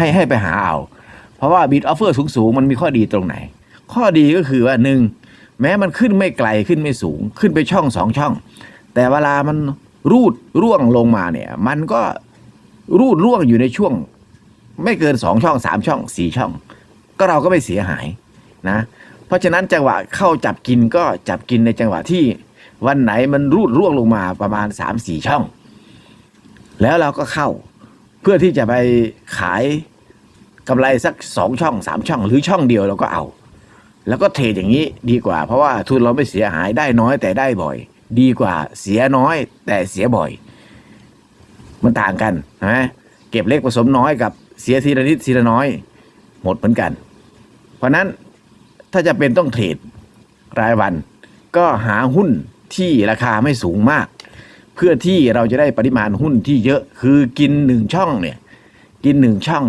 ให้ให้ไปหาเอา เพราะว่าบิดออฟเฟอร์สูงๆมันมีข้อดีตรงไหน ข้อดีก็คือว่าหนึ่งแม้มันขึ้นไม่ไกลขึ้นไม่สูง ขึ้นไปช่องสองช่อง แต่เวลามันรูดร่วงลงมาเนี่ย มันก็รูดร่วงอยู่ในช่วง ไม่เกินสองช่องสามช่องสี่ช่อง ก็เราก็ไม่เสียหายนะ เพราะฉะนั้นจังหวะเข้าจับกินก็จับกินในจังหวะที่วันไหนมันรูดร่วงลงมาประมาณสามสี่ช่อง แล้วเราก็เข้าเพื่อที่จะไปขาย กำไรสักสองช่องสามช่อง หรือช่องเดียวเราก็เอา แล้วก็เทรดอย่างนี้ดีกว่า เพราะว่าทุนเราไม่เสียหายได้น้อยแต่ได้บ่อย ดีกว่าเสียน้อยแต่เสียบ่อย มันต่างกันนะเก็บเล็กผสมน้อยกับเสียทีละนิดทีละน้อย หมดเหมือนกัน เพราะนั้นถ้าจะเป็นต้องเทรดรายวัน ก็หาหุ้นที่ราคาไม่สูงมาก เพื่อที่เราจะได้ปริมาณหุ้นที่เยอะคือกินหนึ่งช่องเนี่ย กินหนึ่งช่องเนี่ย